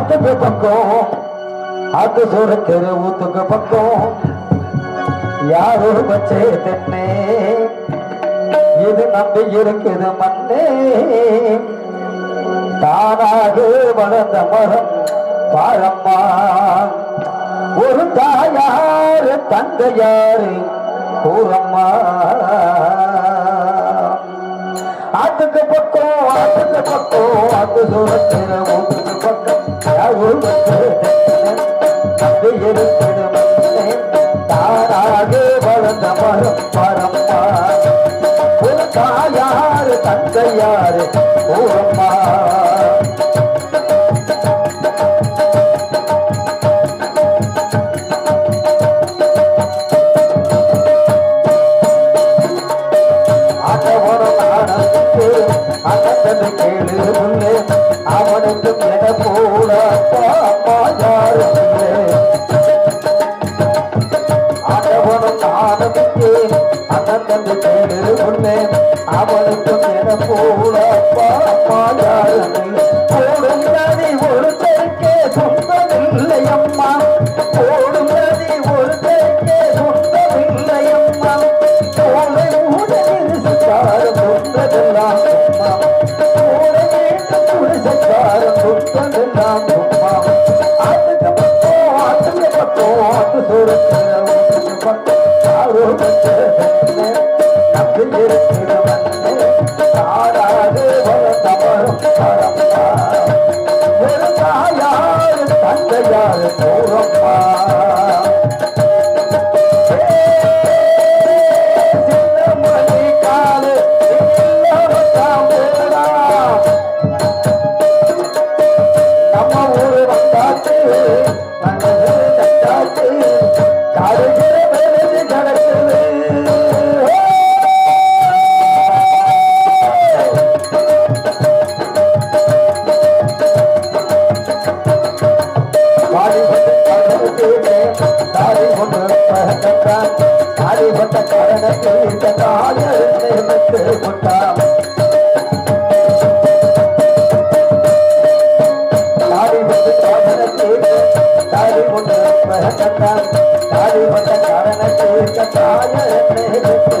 ஆத்துக்கு பக்கம். ஆத்து தெரு ஊத்துக்கு பக்கம். யாரோ பச்சை தென்னே? இது நம்பி இருக்குது மண்ணே. தானாக வளர்ந்த மரம் பாழம்மா ஒரு தாயாரு தந்தையாரு கூறம்மா ஆத்துக்கு பக்கம் ஆத்துக்கு பக்கம் ஆத்து சூரத்திர நம்பி இருக்குது மண்ணே வளர்ந்த மரம் பாரம்மா ஒரு தாயாரு தந்தையாரு கூறம்மா கேளு முன்னே. அவனுக்கு என போடப்பா ஆனதுக்கு ஆனந்துக்கு அகத்தது கேளு முன்னே அவனுக்கு என போல அப்பா அப்பா யாரு இல்லை ஓடும் சொந்தமில்லை அம்மா. ஓடும் நதி சொந்தமில்லை அம்மா. சொந்ததெல்லாம் அம்மா தந்தையார் கௌரம்மா காரணத்தீட்டே தாடி கொண்டு பகத்தான் வாடிப்பட்ட காரணத்தீட்ட தாயர் நியமித்து கொண்டான் தாடிப்பட்ட காரணத்தீட்டே தாடி கொண்டு பகத்தான் தாடிப்பட்ட காரணத்தீட்ட தாயர் நியமித்து